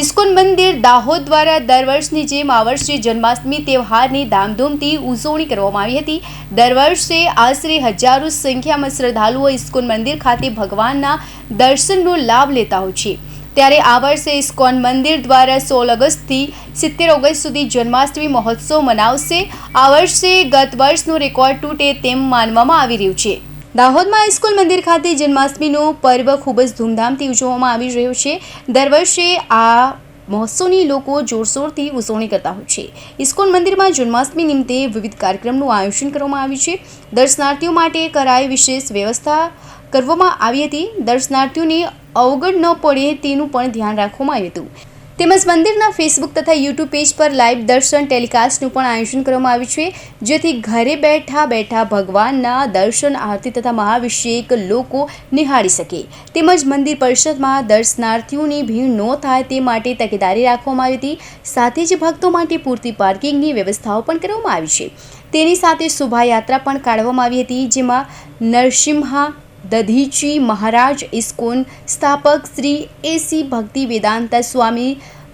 ISKCON મંદિર દાહોદ દ્વારા દર વર્ષની જેમ આ વર્ષે જન્માષ્ટમી તહેવારની ધામધૂમથી ઉજવણી કરવામાં આવી હતી. દર વર્ષે આશરે હજારો સંખ્યામાં શ્રદ્ધાળુઓ ઇસ્કોન મંદિર ખાતે ભગવાનના દર્શનનો લાભ લેતા હોય છે. ત્યારે આ વર્ષે ઇસ્કોન મંદિર દ્વારા સોળ ઓગસ્ટથી સિત્તેર ઓગસ્ટ સુધી જન્માષ્ટમી મહોત્સવ મનાવશે. આ વર્ષે ગત વર્ષનો રેકોર્ડ તૂટે તેમ માનવામાં આવી રહ્યું છે. દાહોદમાં ઇસ્કોલ મંદિર ખાતે જન્માષ્ટમીનું પર્વ ખૂબ જ ધૂમધામથી ઉજવવામાં આવી રહ્યો છે. દર વર્ષે આ મહોત્સવની લોકો જોરશોરથી ઉજવણી કરતા હોય છે. ઇસ્કોન મંદિરમાં જન્માષ્ટમી નિમિત્તે વિવિધ કાર્યક્રમનું આયોજન કરવામાં આવ્યું છે. દર્શનાર્થીઓ માટે કરાઈ વિશેષ વ્યવસ્થા કરવામાં આવી હતી. દર્શનાર્થીઓને અવગણ ન પડે તેનું પણ ધ્યાન રાખવામાં આવ્યું હતું. તેમજ મંદિરના ફેસબુક તથા યુટ્યુબ પેજ પર લાઈવ દર્શન ટેલિકાસ્ટનું પણ આયોજન કરવામાં આવ્યું છે, જેથી ઘરે બેઠા બેઠા ભગવાનના દર્શન, આરતી તથા મહાભિષેક લોકો નિહાળી શકે. તેમજ મંદિર પરિષદમાં દર્શનાર્થીઓની ભીડ ન થાય તે માટે તકેદારી રાખવામાં આવી હતી. સાથે જ ભક્તો માટે પૂરતી પાર્કિંગની વ્યવસ્થાઓ પણ કરવામાં આવી છે. તેની સાથે શોભાયાત્રા પણ કાઢવામાં આવી હતી, જેમાં નરસિંહા દધીચી મહારાજ ઇસ્કોન સ્થાપક શ્રી એસી ભક્તિ વેદાંતા સ્વામી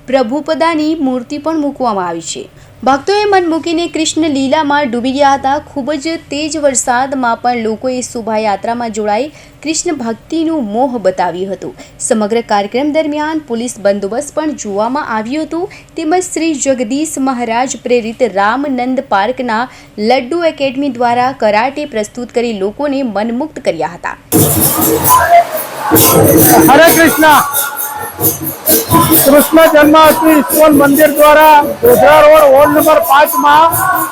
પ્રભુપદાની મૂર્તિ પણ મૂકવામાં આવી છે ભક્તોએ મન મૂકીને કૃષ્ણ લીલામાં ડૂબી ગયા હતા. ખૂબ જ તેજ વરસાદમાં પણ લોકોએ શોભાયાત્રામાં જોડાઈ કૃષ્ણ ભક્તિનું મોહ બતાવ્યું હતું. સમગ્ર કાર્યક્રમ દરમિયાન પોલીસ બંદોબસ્ત પણ જોવામાં આવ્યું હતું. તેમજ શ્રી જગદીશ મહારાજ પ્રેરિત રામનંદ પાર્કના લડ્ડુ એકેડમી દ્વારા કરાટે પ્રસ્તુત કરી લોકોને મનમુક્ત કર્યા હતા. હરે કૃષ્ણ! કૃષ્ણ જન્માષ્ટમી ઇસ્કોન મંદિર દ્વારા ગોધરા રોડ વોર્ડ નંબર પાંચમાં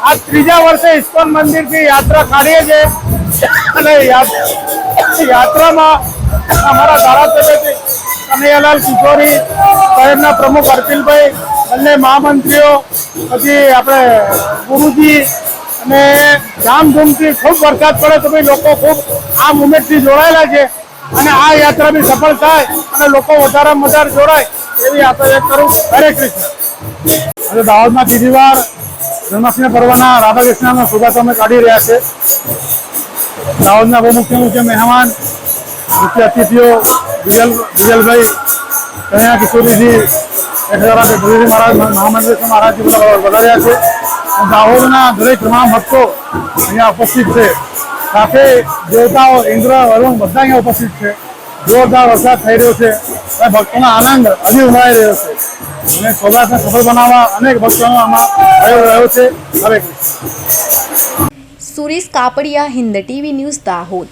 આ ત્રીજા વર્ષે ઇસ્કોન મંદિરથી યાત્રા કાઢીએ છીએ. અને યાત્રામાં અમારા ધારાસભ્ય કનૈયાલાલ કિશોરી શહેરના પ્રમુખ અર્પિલભાઈ બંને મહામંત્રીઓ, પછી આપણે ગુરુજી અને ધામધૂમથી ખૂબ વરસાદ પડે તો ભાઈ લોકો ખૂબ આ મુમેન્ટથી જોડાયેલા છે. અને આ યાત્રા બી સફળ થાય અને લોકો વધારેમાં વધારે જોડાય એવી આશા વ્યક્ત કરું હરે કૃષ્ણ. આજે દાહોદમાં બીજી વાર જન્માષ્ટમી પર્વના રાધાકૃષ્ણનો શુભારંભ અમે કાઢી રહ્યા છે. દાહોદના બહુ મુખ્ય મુખ્ય મહેમાન, મુખ્ય અતિથિઓ વિજલ વિજલભાઈ કન્યા કિશોરીજી એકસારા ગુરુજી મહારાજ મહામંદિર મહારાજજી બધા વધાર્યા છે. અને દાહોદના દરેક તમામ ભક્તો અહીંયા ઉપસ્થિત છે. સાથે દેવતાઓ, ઇન્દ્ર વરુણ બધા અહીંયા ઉપસ્થિત છે. જોરદાર વરસાદ થઈ રહ્યો છે અને ભક્તોનો આનંદ હજી ઉમાઈ રહ્યો છે. અને સૌરાષ્ટ્રને સફળ બનાવવા અનેક ભક્તોનો આમાં પ્રયોગ રહ્યો છે. હરે સુરેશ કાપડિયા, હિન્દ ટીવી ન્યૂઝ દાહોદ.